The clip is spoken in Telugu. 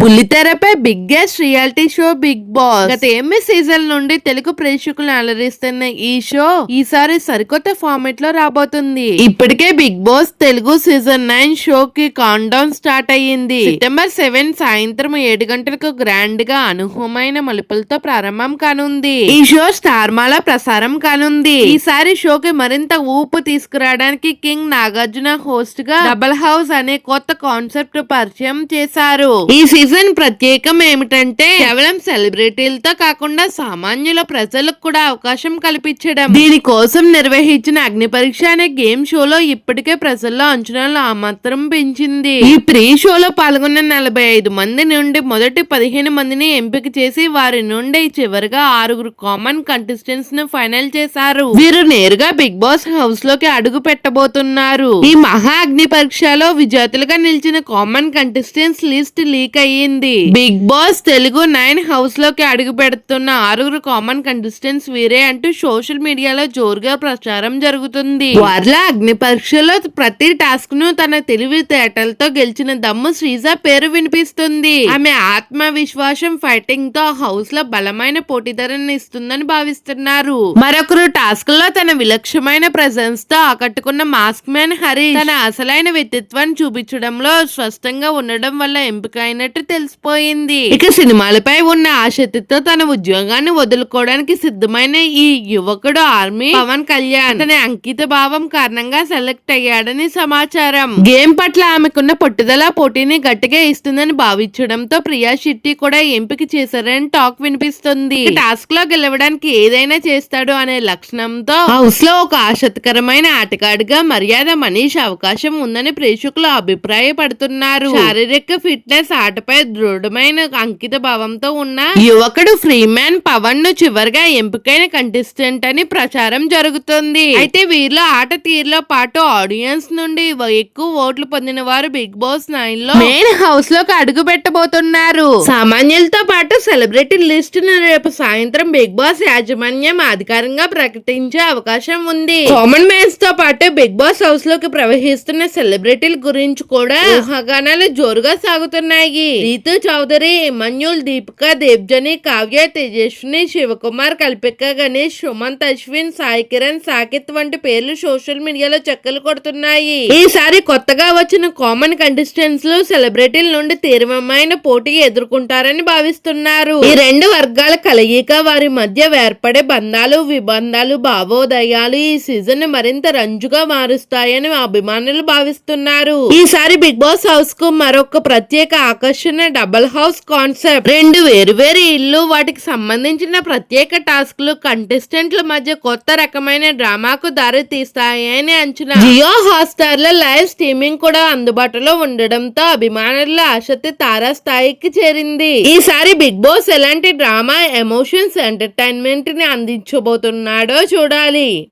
బుల్లితెరపై biggest reality show Bigg Boss. గత ఎనిమిది సీజన్ నుండి తెలుగు ప్రేక్షకులను అలరిస్తున్న ఈ షో ఈసారి సరికొత్త ఫార్మెట్లో రాబోతుంది. ఇప్పటికే Bigg Boss Telugu season nine show కి కౌంట్ డౌన్ స్టార్ట్ అయ్యింది. సెప్టెంబర్ సెవెన్ సాయంత్రం ఏడు గంటలకు గ్రాండ్గా అనుభవమైన మలుపులతో ప్రారంభం కానుంది. ఈ షో స్టార్ మాల ప్రసారం కానుంది. ఈసారి షోకి మరింత ఊపు తీసుకురావడానికి కింగ్ నాగార్జున హోస్ట్గా డబల్ హౌస్ అనే కొత్త కాన్సెప్ట్ పరిచయం చేశారు. ఈ సీజన్ ప్రత్యేకం ఏమిటంటే కేవలం సెలబ్రిటీలతో కాకుండా సామాన్యుల ప్రజలకు కూడా అవకాశం కల్పించడం. దీనికోసం నిర్వహించిన అగ్ని పరీక్ష అనే గేమ్ షోలో ఇప్పటికే ప్రజల్లో అంచనాలు ఆ మాత్రం పెంచింది. ఈ ప్రీ షోలో పాల్గొన్న నలభై ఐదు మంది నుండి మొదటి పదిహేను మందిని ఎంపిక చేసి వారి నుండి చివరిగా ఆరుగురు కామన్ కంటెస్టెంట్స్ను ఫైనల్ చేశారు. వీరు నేరుగా బిగ్ బాస్ హౌస్లోకి అడుగు పెట్టబోతున్నారు. ఈ మహా అగ్ని పరీక్షలో విజేతలుగా నిలిచిన కామన్ కంటెస్టెంట్స్ లిస్ట్ లీక్ అయ్యింది బిగ్ బాస్ తెలుగు నైన్ హౌస్లోకి అడుగు పెడుతున్న ఆరుగురు కామన్ కంటెస్టెంట్స్ వీరే అంటూ సోషల్ మీడియాలో జోరుగా ప్రచారం జరుగుతుంది. వారిలో అగ్ని పరీక్షలో ప్రతి టాస్క్ను తన తెలివితేటలతో గెలిచిన దమ్ము శ్రీజ పేరు వినిపిస్తుంది. ఆమె ఆత్మవిశ్వాసం ఫైటింగ్తో హౌస్లో బలమైన పోటీదారుని ఇస్తుందని భావిస్తున్నారు. మరొకరు టాస్క్లో తన విలక్షణమైన ప్రెజెన్స్తో ఆకట్టుకున్న మాస్క్ మ్యాన్ హరి తన అసలైన వ్యక్తిత్వాన్ని చూపించడంలో స్పష్టంగా ఉండడం వల్ల ఎంపిక ఉన్నట్టు తెలిసిపోయింది. ఇక సినిమాలపై ఉన్న ఆసక్తితో తన ఉద్యోగాన్ని వదులుకోవడానికి సిద్ధమైన ఈ యువకుడు ఆర్మీ పవన్ కళ్యాణ్. తన అంకిత భావం కారణంగా సెలెక్ట్ అయ్యాడని సమాచారం. గేమ్ పట్ల ఆమెకున్న పట్టుదల పోటీని గట్టిగా ఇస్తుందని భావించడంతో ప్రియా శెట్టి కూడా ఎంపిక చేశారని టాక్ వినిపిస్తుంది. టాస్క్లో గెలవడానికి ఏదైనా చేస్తాడు అనే లక్షణంతో హౌస్లో ఒక ఆసక్తికరమైన ఆటగాడిగా మర్యాద మనీష్ అవకాశం ఉందని ప్రేక్షకులు అభిప్రాయపడుతున్నారు. శారీరక ఫిట్నెస్ ఆటపై దృఢమైన అంకిత భావంతో ఉన్న యువకుడు ఫ్రీమ్యాన్ పవన్ను చివరిగా ఎంపికైన కంటెస్టెంట్ అని ప్రచారం జరుగుతుంది. అయితే వీరిలో ఆట తీరులో పాటు ఆడియన్స్ నుండి ఎక్కువ ఓట్లు పొందిన వారు బిగ్ బాస్ నైన్లో మెయిన్ హౌస్లోకి అడుగు పెట్టబోతున్నారు. సామాన్యులతో పాటు సెలబ్రిటీ లిస్ట్ను రేపు సాయంత్రం బిగ్ బాస్ యాజమాన్యం అధికారంగా ప్రకటించే అవకాశం ఉంది. కామన్ మ్యాన్స్తో పాటు బిగ్ బాస్ హౌస్లోకి ప్రవహిస్తున్న సెలబ్రిటీల గురించి కూడా ఊహాగానాలు జోరుగా సాగుతున్నాయి. రీతు చౌదరి ఇమాన్యుల్ దీపిక దేవ్జని కావ్య తేజస్విని శివకుమార్ కల్పిక గణేష్ సుమంత్ అశ్విన్ సాయి కిరణ్ సాకిత్ వంటి పేర్లు సోషల్ మీడియాలో చెక్కలు కొడుతున్నాయి. ఈసారి కొత్తగా వచ్చిన కామన్ కంటెస్టెంట్స్లో సెలబ్రిటీల నుండి తీవ్రమైన పోటీ ఎదుర్కొంటారని భావిస్తున్నారు. ఈ రెండు వర్గాల కలయిక వారి మధ్య ఏర్పడే బంధాలు విబంధాలు భావోదయాలు ఈ సీజన్ని మరింత రంజుగా మారుస్తాయని అభిమానులు భావిస్తున్నారు. ఈసారి బిగ్ బాస్ హౌస్కు మరొక ప్రత్యేక ఆకర్షణ డబుల్ హౌస్ కాన్సెప్ట్. రెండు వేరు వేరు ఇల్లు వాటికి సంబంధించిన ప్రత్యేక టాస్క్లు కంటెస్టెంట్ల మధ్య కొత్త రకమైన డ్రామాకు దారి తీస్తాయని అంచనా. జియో హాట్స్టార్లో లైవ్ స్ట్రీమింగ్ కూడా అందుబాటులో ఉండడంతో అభిమానుల ఆసక్తి తారా స్థాయికి చేరింది. ఈసారి బిగ్ బాస్ ఎలాంటి డ్రామా ఎమోషన్స్ ఎంటర్టైన్మెంట్ని అందించబోతున్నాడో చూడాలి.